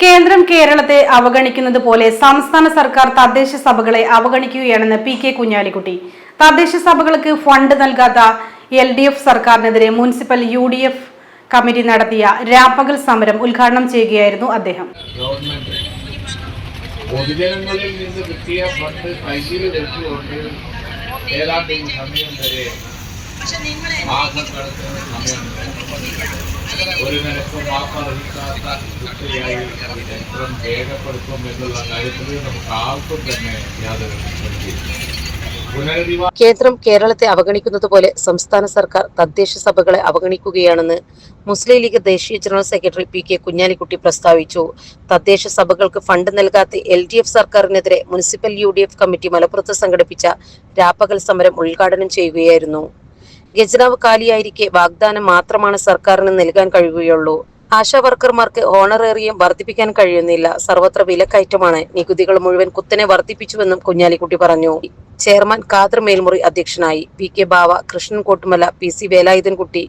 കേന്ദ്രം കേരളത്തെ അവഗണിക്കുന്നത് പോലെ സംസ്ഥാന സർക്കാർ തദ്ദേശ സഭകളെ അവഗണിക്കുകയാണെന്ന് പി കെ കുഞ്ഞാലിക്കുട്ടി. തദ്ദേശ സഭകൾക്ക് ഫണ്ട് നൽകാത്ത എൽ ഡി എഫ് സർക്കാരിനെതിരെ municipal U D F committee നടത്തിയ രാപ്പകൽ സമരം ഉദ്ഘാടനം ചെയ്യുകയായിരുന്നു അദ്ദേഹം. പൊതുജനങ്ങളിൽ നിന്ന് കിട്ടിയ ഫണ്ട് കയ്യിൽ വെച്ചുകൊണ്ട് ഏതാണ്ട് ഈ സമയം വരെ മാസം കടത്തുന്ന സമയമുണ്ട് ഒരു നിരക്കും മാപ്പർഹിക്കാത്ത കുട്ടിയായി ചരിത്രം രേഖപ്പെടുത്തും എന്നുള്ള കാര്യത്തിൽ നമുക്ക് ആർക്കും തന്നെ യാതൊരു കേന്ദ്രം കേരളത്തെ അവഗണിക്കുന്നത് പോലെ സംസ്ഥാന സർക്കാർ തദ്ദേശ സഭകളെ അവഗണിക്കുകയാണെന്ന് മുസ്ലിം ലീഗ് ദേശീയ general secretary P K Kunhalikutty പ്രസ്താവിച്ചു. തദ്ദേശ സഭകൾക്ക് ഫണ്ട് നൽകാത്ത എൽ ഡി എഫ് സർക്കാരിനെതിരെ municipal U D F committee മലപ്പുറത്ത് സംഘടിപ്പിച്ച രാപ്പകൽ സമരം ഉദ്ഘാടനം ചെയ്യുകയായിരുന്നു. ഖജനാവ് കാലിയായിരിക്കെ വാഗ്ദാനം മാത്രമാണ് സർക്കാരിന് നൽകാൻ കഴിയുകയുള്ളൂ. ആശാ വർക്കർമാർക്ക് ഓണറേറിയം വർദ്ധിപ്പിക്കാൻ കഴിയുന്നില്ല. സർവത്ര വിലക്കയറ്റമാണ്. നികുതികൾ മുഴുവൻ കുത്തനെ വർദ്ധിപ്പിച്ചുവെന്നും കുഞ്ഞാലിക്കുട്ടി പറഞ്ഞു. ചെയർമാൻ കാദർ മേൽമുറി അധ്യക്ഷനായി P K Bava Krishnan Kottumala P C Velayudhankutty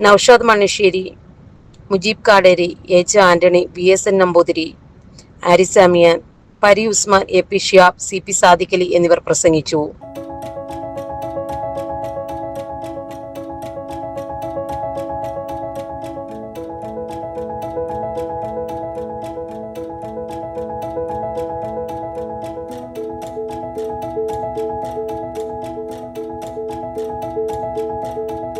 Noushad Mannassery Mujeeb Kaderi A J Antony V S N Namboothiri ആരിസാമിയാൻ Pari Usman A P Shihab C P Sadiqali എന്നിവർ പ്രസംഗിച്ചു.